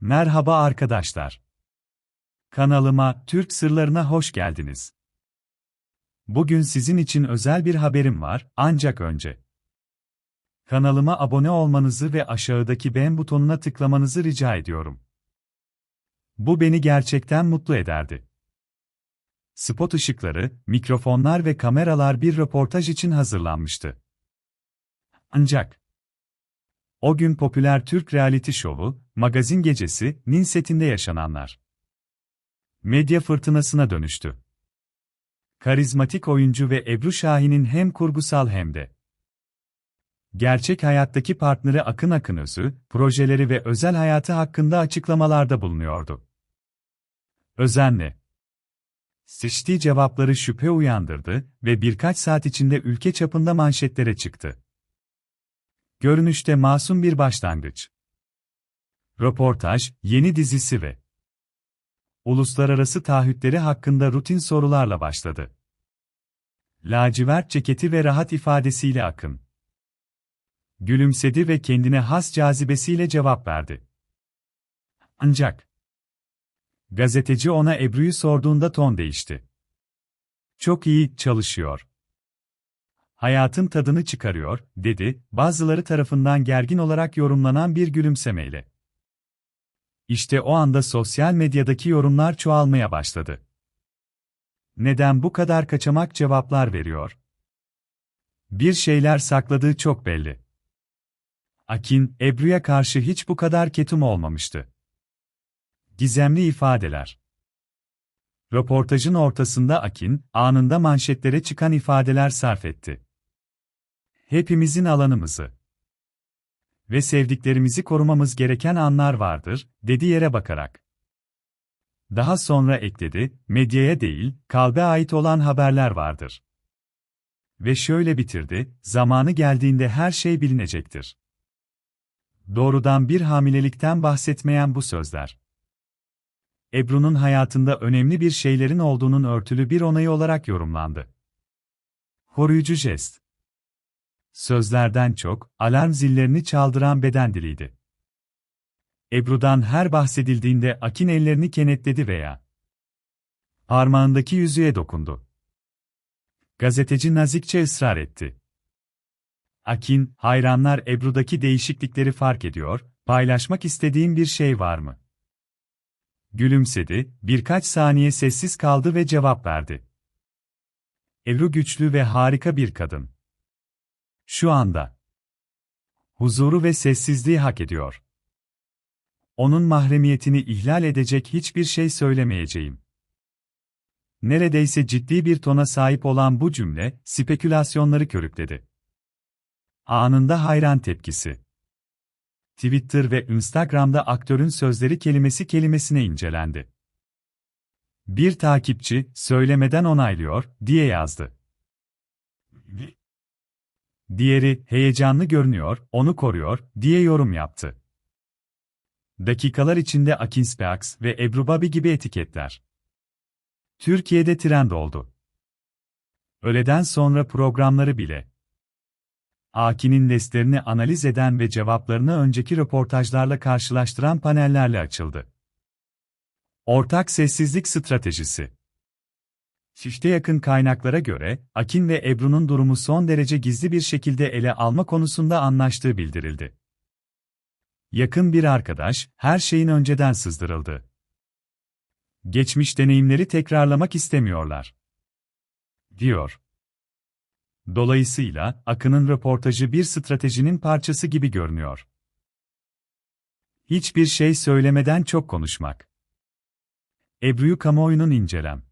Merhaba arkadaşlar. Kanalıma, Türk Sırlarına hoş geldiniz. Bugün sizin için özel bir haberim var, ancak önce. Kanalıma abone olmanızı ve aşağıdaki beğen butonuna tıklamanızı rica ediyorum. Bu beni gerçekten mutlu ederdi. Spot ışıkları, mikrofonlar ve kameralar bir röportaj için hazırlanmıştı. Ancak o gün popüler Türk reality şovu, Magazin Gecesi, nin setinde yaşananlar. Medya fırtınasına dönüştü. Karizmatik oyuncu ve Ebru Şahin'in hem kurgusal hem de gerçek hayattaki partneri Akın Akın Özü, projeleri ve özel hayatı hakkında açıklamalarda bulunuyordu. Özenle seçtiği cevapları şüphe uyandırdı ve birkaç saat içinde ülke çapında manşetlere çıktı. Görünüşte masum bir başlangıç. Röportaj, yeni dizisi ve uluslararası taahhütleri hakkında rutin sorularla başladı. Lacivert ceketi ve rahat ifadesiyle Akın. Gülümsedi ve kendine has cazibesiyle cevap verdi. Ancak gazeteci ona Ebru'yu sorduğunda ton değişti. Çok iyi çalışıyor. Hayatın tadını çıkarıyor, dedi, bazıları tarafından gergin olarak yorumlanan bir gülümsemeyle. İşte o anda sosyal medyadaki yorumlar çoğalmaya başladı. Neden bu kadar kaçamak cevaplar veriyor? Bir şeyler sakladığı çok belli. Akin, Ebru'ya karşı hiç bu kadar ketum olmamıştı. Gizemli ifadeler. Röportajın ortasında Akin, anında manşetlere çıkan ifadeler sarf etti. Hepimizin alanımızı ve sevdiklerimizi korumamız gereken anlar vardır, dedi yere bakarak. Daha sonra ekledi, medyaya değil, kalbe ait olan haberler vardır. Ve şöyle bitirdi, zamanı geldiğinde her şey bilinecektir. Doğrudan bir hamilelikten bahsetmeyen bu sözler. Ebru'nun hayatında önemli bir şeylerin olduğunun örtülü bir onayı olarak yorumlandı. Koruyucu jest sözlerden çok, alarm zillerini çaldıran beden diliydi. Ebru'dan her bahsedildiğinde Akin ellerini kenetledi veya parmağındaki yüzüğe dokundu. Gazeteci nazikçe ısrar etti. Akin, hayranlar Ebru'daki değişiklikleri fark ediyor, paylaşmak istediğin bir şey var mı? Gülümsedi, birkaç saniye sessiz kaldı ve cevap verdi. Ebru güçlü ve harika bir kadın. Şu anda. Huzuru ve sessizliği hak ediyor. Onun mahremiyetini ihlal edecek hiçbir şey söylemeyeceğim. Neredeyse ciddi bir tona sahip olan bu cümle, spekülasyonları körükledi. Anında hayran tepkisi. Twitter ve Instagram'da aktörün sözleri kelimesi kelimesine incelendi. Bir takipçi, söylemeden onaylıyor, diye yazdı. Diğeri, heyecanlı görünüyor, onu koruyor, diye yorum yaptı. Dakikalar içinde Akinspeax ve Ebru Babi gibi etiketler. Türkiye'de trend oldu. Öğleden sonra programları bile. Aki'nin destlerini analiz eden ve cevaplarını önceki röportajlarla karşılaştıran panellerle açıldı. Ortak sessizlik stratejisi Çifte yakın kaynaklara göre, Akin ve Ebru'nun durumu son derece gizli bir şekilde ele alma konusunda anlaştığı bildirildi. Yakın bir arkadaş, her şeyin önceden sızdırıldı. Geçmiş deneyimleri tekrarlamak istemiyorlar. Diyor. Dolayısıyla, Akın'ın röportajı bir stratejinin parçası gibi görünüyor. Hiçbir şey söylemeden çok konuşmak. Ebru'yu kamuoyunun incelem.